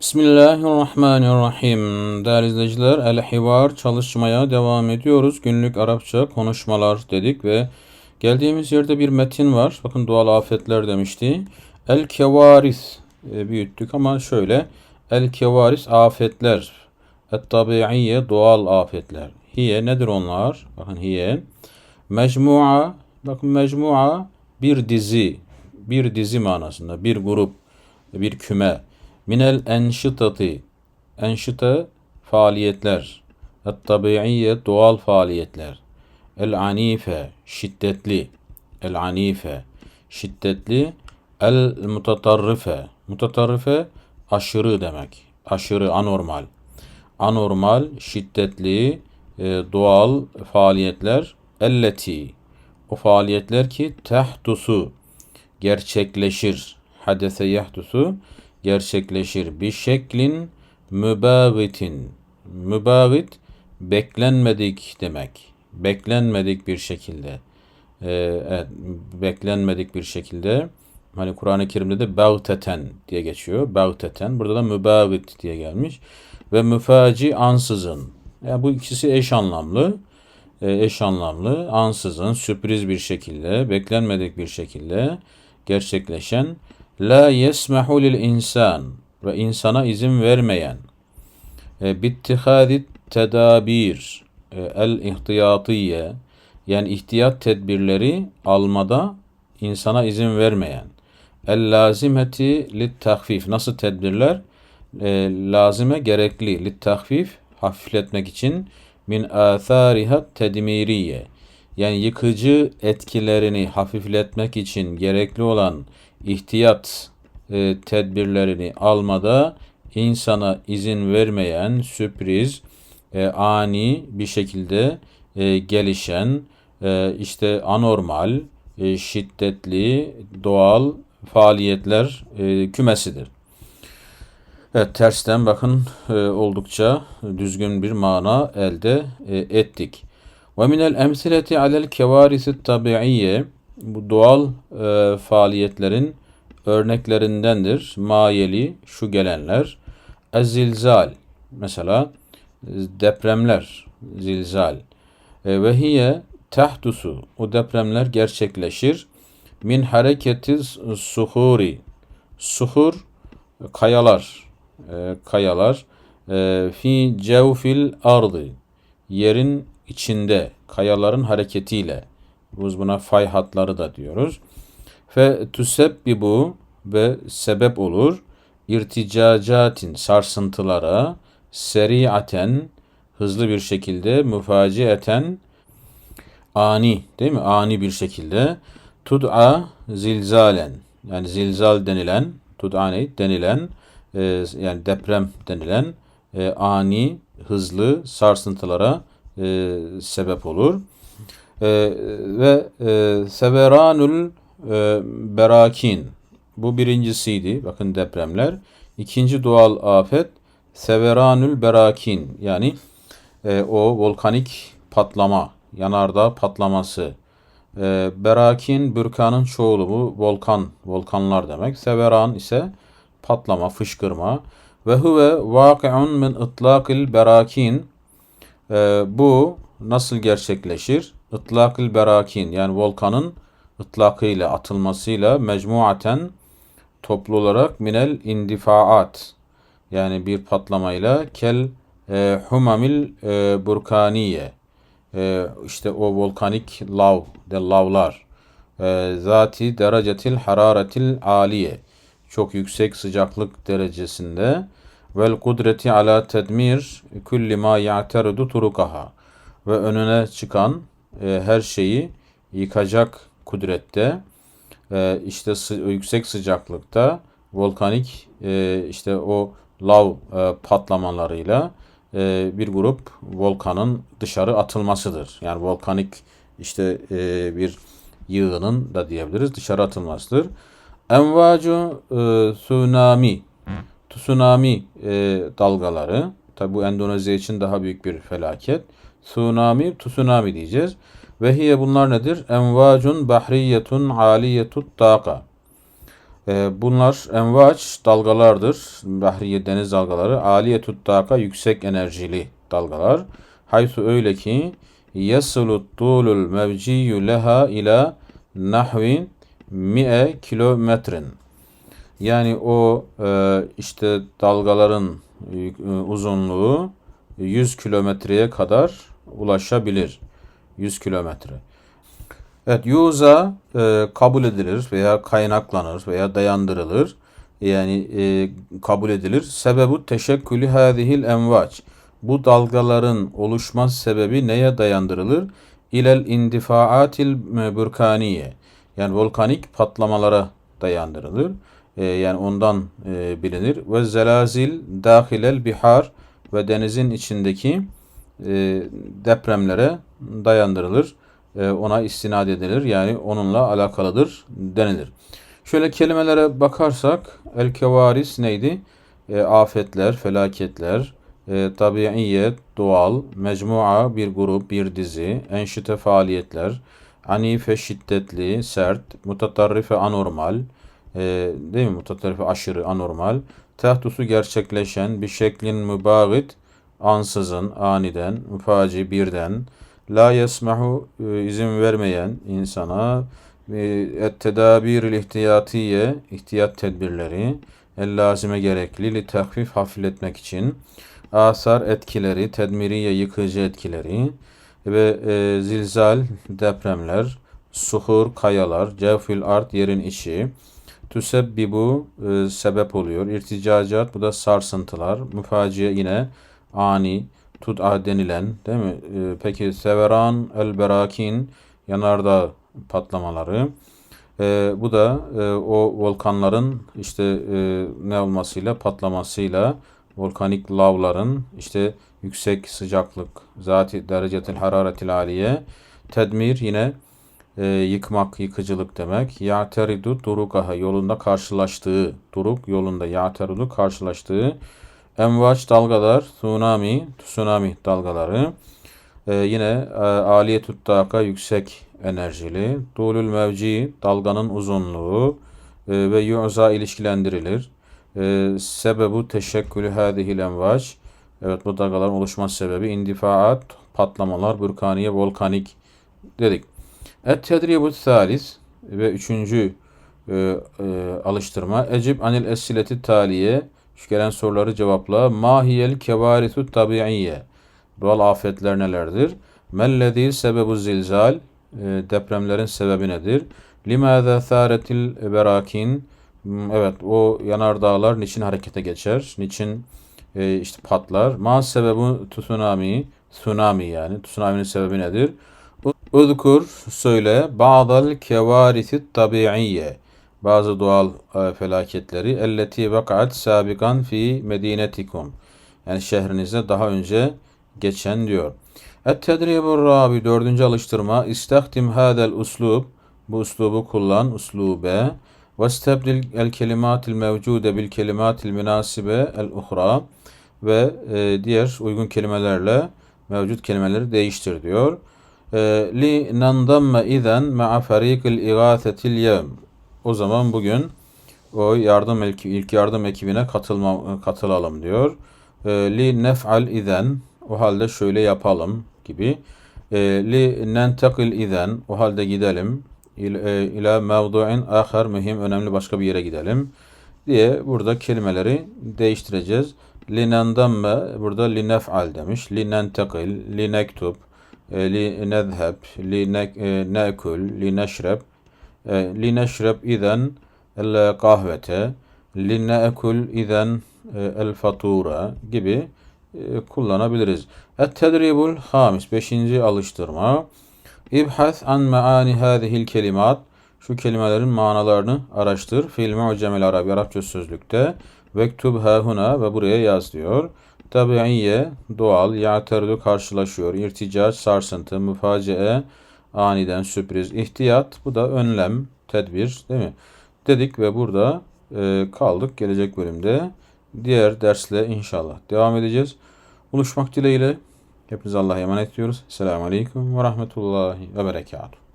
Bismillahirrahmanirrahim. Değerli izleyiciler, El Hivar çalışmaya devam ediyoruz. Günlük Arapça konuşmalar dedik ve geldiğimiz yerde bir metin var. Bakın doğal afetler demişti. El Kevaris e, büyüttük ama şöyle. El Kevaris afetler. Et tabiiye doğal afetler. Hiye nedir onlar? Bakın hiye. Mecmua. Bakın mecmua bir dizi. Bir dizi manasında. Bir grup. Bir küme. Minel enşitati. Enşita faaliyetler. Et-tabiiyye doğal faaliyetler. El anife şiddetli. El anife şiddetli. El mutatarrife. Aşırı demek. Aşırı anormal. Anormal, şiddetli, e, doğal faaliyetler. Elleti. O faaliyetler ki tehdusu gerçekleşir. Hadese yahdusu gerçekleşir. Bir şeklin mübagitin. Mübagit beklenmedik demek. Beklenmedik bir şekilde. Ee, evet, beklenmedik bir şekilde. Hani Kur'an-ı Kerim'de de bagteten diye geçiyor. Bagteten. Burada da mübagit diye gelmiş. Ve müfaci ansızın. Yani bu ikisi eş anlamlı. Ee, eş anlamlı. Ansızın, sürpriz bir şekilde, beklenmedik bir şekilde gerçekleşen La yesmehu lil insan ve insana izin vermeyen e, bittihadi tedabir e, el ihtiyatiye yani ihtiyat tedbirleri almada insana izin vermeyen. El lazimeti lit tahfif nasıl tedbirler? E, lazime gerekli lit tahfif hafifletmek için min athariha tedmiriye yani yıkıcı etkilerini hafifletmek için gerekli olan ihtiyat e, tedbirlerini almada insana izin vermeyen sürpriz, e, ani bir şekilde e, gelişen, e, işte anormal, e, şiddetli, doğal faaliyetler e, kümesidir. Evet tersten bakın e, oldukça düzgün bir mana elde e, ettik. Ve minel emsileti alel kevarisi tabiiyye bu doğal e, faaliyetlerin örneklerindendir. Mayeli şu gelenler. Ez-zilzal mesela depremler, zilzal. E, ve hiye tahdusu o depremler gerçekleşir. Min hareketi suhuri. Suhur kayalar, e, kayalar. E, fi cevfil ardı yerin içinde kayaların hareketiyle biz buna fay hatları da diyoruz. Fe bu ve sebep olur. İrticacatin sarsıntılara seriaten hızlı bir şekilde müfacieten ani değil mi? Ani bir şekilde tud'a zilzalen yani zilzal denilen tud'a ne? denilen e, yani deprem denilen e, ani hızlı sarsıntılara e, sebep olur. E, ve e, severanul e, berakin bu birincisiydi. Bakın depremler. İkinci doğal afet severanül berakin yani e, o volkanik patlama, yanardağ patlaması. E, berakin bürkanın çoğulu bu volkan, volkanlar demek. Severan ise patlama, fışkırma. Ve huve vaki'un min itlaqil berakin. E, bu nasıl gerçekleşir? Itlakil berakin yani volkanın ıtlakıyla atılmasıyla mecmuaten toplu olarak minel indifaat. Yani bir patlamayla kel e, humamil e, burkaniye. E, işte o volkanik lav de lavlar. E, zati derecetil hararetil aliye çok yüksek sıcaklık derecesinde. Vel kudreti ala tedmir kulli ma ya'teridu turukaha. Ve önüne çıkan e, her şeyi yıkacak kudrette e, işte sı yüksek sıcaklıkta volkanik e, işte o lav e, patlamalarıyla e, bir grup volkanın dışarı atılmasıdır. Yani volkanik işte e, bir yığının da diyebiliriz dışarı atılmasıdır. Envacu e, tsunami tsunami e, dalgaları tabi bu Endonezya için daha büyük bir felaket. Tsunami, tsunami diyeceğiz. Ve hiye bunlar nedir? Envacun bahriyetun aliyetut taka. Ee, bunlar envaç dalgalardır. Bahriye deniz dalgaları. Aliyetut taka yüksek enerjili dalgalar. Haythu öyle ki yasulu tulul mevciyu leha ila nahvin mi'e kilometrin. Yani o e, işte dalgaların e, uzunluğu 100 kilometreye kadar ulaşabilir. 100 kilometre. Evet, yuza e, kabul edilir veya kaynaklanır veya dayandırılır. Yani e, kabul edilir. Sebebu teşekkülü hadihil envaç. Bu dalgaların oluşma sebebi neye dayandırılır? İlel indifaatil burkaniye. Yani volkanik patlamalara dayandırılır. E, yani ondan e, bilinir. Ve zelazil dahilel bihar ve denizin içindeki e, depremlere dayandırılır. E, ona istinad edilir. Yani onunla alakalıdır denilir. Şöyle kelimelere bakarsak el kevaris neydi? E, afetler, felaketler, e, tabiiyet, doğal, mecmua bir grup, bir dizi, enşite faaliyetler, anife şiddetli, sert, mutatarrife anormal, e, değil mi? Mutatarrife aşırı, anormal, tahtusu gerçekleşen, bir şeklin mübagit, ansızın, aniden, müfaci, birden, la yesmahu e, izin vermeyen insana et tedabiril ihtiyatiye ihtiyat tedbirleri el lazime gerekli li tahfif hafifletmek için. Asar etkileri tedmiriye yıkıcı etkileri ve e, zilzal depremler suhur kayalar cevfil art yerin içi tüsebbibu e, sebep oluyor irticacat bu da sarsıntılar müfaciye yine ani tud'a denilen değil mi? E, peki severan el berakin yanardağ patlamaları. E, bu da e, o volkanların işte e, ne olmasıyla patlamasıyla volkanik lavların işte yüksek sıcaklık zati derecetil hararetil aliye tedmir yine e, yıkmak, yıkıcılık demek. Ya'teridu durukaha yolunda karşılaştığı, duruk yolunda ya'teridu karşılaştığı Emvaç dalgalar, tsunami, tsunami dalgaları. Ee, yine e, aliye tuttaka yüksek enerjili. Dulül mevci dalganın uzunluğu e, ve yu'za ilişkilendirilir. E, sebebu teşekkülü hadihil envaç. Evet bu dalgaların oluşma sebebi indifaat, patlamalar, bürkaniye, volkanik dedik. Et tedribu thalis ve üçüncü e, e, alıştırma. Ecib anil esileti taliye şu gelen soruları cevapla. Mahiyel kevaritu tabiiyye. Doğal afetler nelerdir? Mellezi sebebu zilzal. E, depremlerin sebebi nedir? Limâzâ thâretil berakin. Hmm, evet o yanardağlar niçin harekete geçer? Niçin e, işte patlar? Ma sebebu tsunami. Tsunami yani. Tsunami'nin sebebi nedir? Udkur söyle. Ba'dal kevarisi tabiiyye. Bazı doğal e, felaketleri. Elleti vakat sabikan fi medinetikum. Yani şehrinizde daha önce geçen diyor. Et-tedribur rabi dördüncü alıştırma. İstahdim hadel uslub. Bu uslubu kullan uslube. Ve istebdil el kelimatil mevcude bil kelimatil münasibe el uhra ve e, diğer uygun kelimelerle mevcut kelimeleri değiştir diyor. E, li nandamme izen ma'a farikil igathetil yevm o zaman bugün o yardım ilk yardım ekibine katılma, katılalım diyor. E, li nef'al izen o halde şöyle yapalım gibi. E, li nentekil izen o halde gidelim. E, ila mevdu'in ahar mühim önemli başka bir yere gidelim diye burada kelimeleri değiştireceğiz. Li nendamme burada li nef'al demiş. Li nentekil, li nektub, li nezheb, li nekul, li neşreb lineşreb izen el fatura gibi kullanabiliriz. Et tedribul hamis beşinci alıştırma. İbhas an maani hadihil kelimat şu kelimelerin manalarını araştır. Fil mu'cemel Arabi Arapça sözlükte. Vektub hahuna ve buraya yaz diyor. Tabiiye doğal, ya'terdu karşılaşıyor, irticaç sarsıntı, müfaciye aniden sürpriz, ihtiyat bu da önlem, tedbir değil mi? Dedik ve burada e, kaldık. Gelecek bölümde diğer dersle inşallah devam edeceğiz. Buluşmak dileğiyle hepinize Allah'a emanet ediyoruz. Selamun Aleyküm ve Rahmetullahi ve Berekatuhu.